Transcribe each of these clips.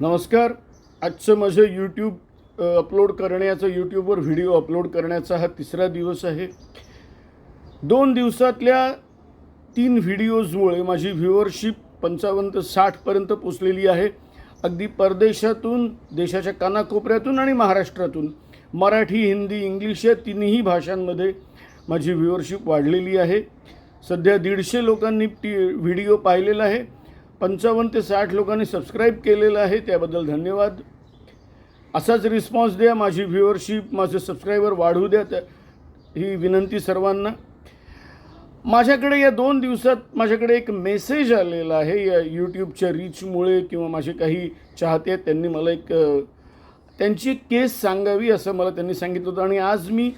नमस्कार. आजचं माझं यूट्यूब अपलोड करण्याचं यूट्यूबवर व्हिडिओ अपलोड करण्याचा हा तिसरा दिवस आहे. दोन दिवसातल्या तीन व्हिडिओजमुळे माझी व्ह्युअरशिप पंचावन्न ते साठपर्यंत पोचलेली आहे. अगदी परदेशातून देशाच्या कानाकोपऱ्यातून आणि महाराष्ट्रातून. मराठी हिंदी इंग्लिश या तिन्ही भाषांमध्ये माझी व्ह्युअरशिप वाढलेली आहे. सध्या दीडशे लोकांनी टी व्हिडिओ पाहिलेला आहे. पंचावन्न ते साठ लोकांनी सबस्क्राईब केलेलं आहे त्याबद्दल धन्यवाद. असाच रिस्पॉन्स द्या माझी व्ह्युअरशिप माझे सबस्क्रायबर वाढवू द्या त्या- ही विनंती सर्वांना. माझ्याकडे या दोन दिवसात माझ्याकडे एक मेसेज आलेला आहे या यूट्यूबच्या रीचमुळे किंवा माझे काही चाहते आहेत त्यांनी मला एक त्यांची एक केस सांगावी असं मला त्यांनी सांगितलं होतं आणि आज मी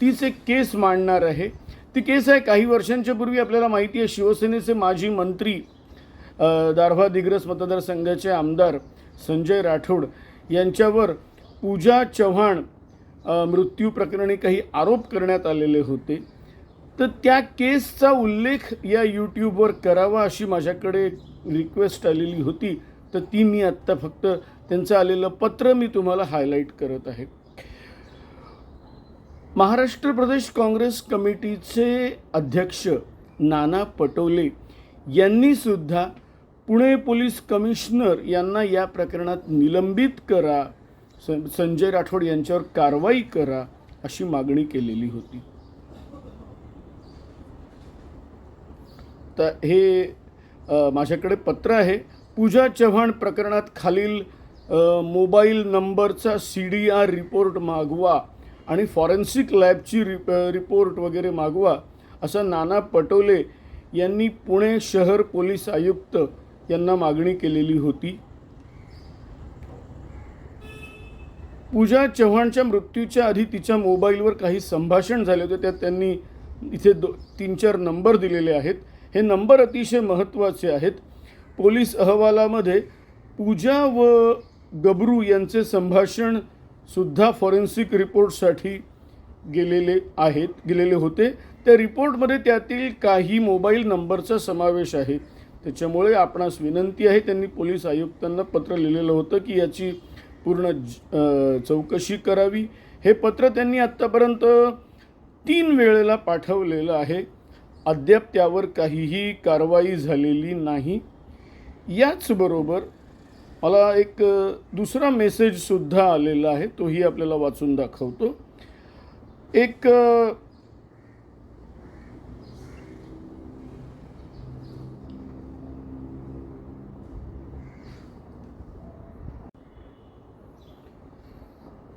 तीच एक केस मांडणार आहे. ती केस आहे काही वर्षांच्या पूर्वी आपल्याला माहिती आहे शिवसेनेचे माजी मंत्री दारव्हा दिग्रस मतदारसंघाचे आमदार संजय राठोड यांच्यावर पूजा चव्हाण मृत्यू प्रकरणी काही आरोप करण्यात आलेले होते. तर त्या केसचा उल्लेख या यूट्यूबवर करावा अशी माझ्याकडे रिक्वेस्ट आलेली होती. तर ती मी आत्ता फक्त त्यांचं आलेलं पत्र मी तुम्हाला हायलाईट करत आहे. महाराष्ट्र प्रदेश काँग्रेस कमिटीचे अध्यक्ष नाना पटोले यांनी सुद्धा पुणे पोलीस कमिशनर यांना या प्रकरणात निलंबित करा सं- संजय राठोड यांच्यावर कारवाई करा अशी मागणी केलेली होती. तर हे माझ्याकडे पत्र आहे. पूजा चव्हाण प्रकरणात खालील मोबाईल नंबरचा सी डी आर रिपोर्ट मागवा आणि फॉरेन्सिक लॅबची रिप रिपोर्ट वगैरे मागवा असं नाना पटोले यांनी पुणे शहर पोलीस आयुक्त यांना मागणी केलेली होती. पूजा चव्हाणच्या मृत्यूच्या आधी तिच्या मोबाईलवर काही संभाषण झाले होते. त्यात त्यांनी इथे दो तीन चार नंबर दिलेले आहेत. हे नंबर अतिशय महत्त्वाचे आहेत. पोलीस अहवालामध्ये पूजा व गबरू यांचे संभाषण सुद्धा फॉरेन्सिक रिपोर्टसाठी गेलेले आहेत गेलेले होते. त्या रिपोर्टमध्ये त्यातील काही मोबाईल नंबरचा समावेश आहे. त्याच्यामुळे आपणास विनंती आहे त्यांनी पोलीस आयुक्तांना पत्र लिहिलेलं होतं की याची पूर्ण ज- चौकशी करावी. हे पत्र त्यांनी आत्तापर्यंत तीन वेळेला पाठवलेलं आहे. अद्याप त्यावर काहीही कारवाई झालेली नाही. याचबरोबर मला एक दुसरा मेसेजसुद्धा आलेला आहे तोही आपल्याला वाचून दाखवतो. एक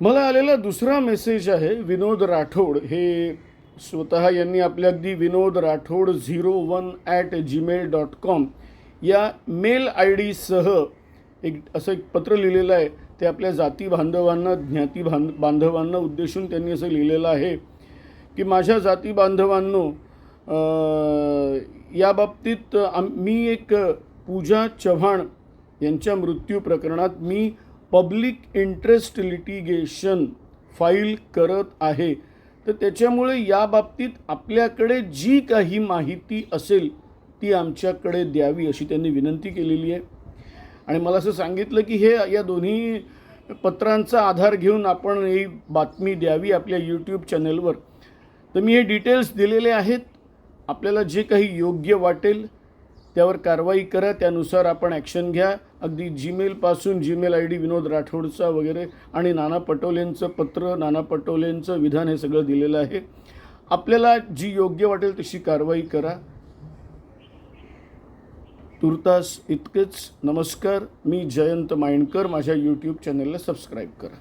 मला आलेला दुसरा मेसेज आहे विनोद राठोड. हे स्वतः यांनी आपल्या अगदी Vinod Rathod zero one at Gmail dot com या मेल आय डीसह एक असं एक पत्र लिहिलेलं आहे. ते आपल्या जाती बांधवांना ज्ञाती बांध बांधवांना उद्देशून त्यांनी असं लिहिलेलं आहे की माझ्या जाती बांधवांनो या बाबतीत आम- मी एक पूजा चव्हाण यांच्या मृत्यू प्रकरणात मी पब्लिक इंटरेस्ट लिटिगेशन फाईल करत आहे. तर त्याच्यामुळे या बाबतीत आपल्याकडे जी काही माहिती असेल ती आमच्याकडे द्यावी अशी त्यांनी विनंती केलेली आहे. आणि मला असं सांगितलं की हे या दोन्ही पत्रांचा आधार घेऊन आपण ही बातमी द्यावी आपल्या यूट्यूब चॅनलवर तर मी हे डिटेल्स दिलेले आहेत. आपल्याला जे काही योग्य वाटेल त्यावर कारवाई करा त्यानुसार आपण ॲक्शन घ्या. अगदी जीमेलपासून जीमेल आय डी विनोद राठोडचा वगैरे आणि नाना पटोलेंचं पत्र नाना पटोलेंचं विधान हे सगळं दिलेलं आहे. आपल्याला जी योग्य वाटेल तशी कारवाई करा. तुर्तास इतकेच. नमस्कार. मी जयंत माइंडकर माझ्या यूट्यूब चॅनलला सबस्क्राईब करा.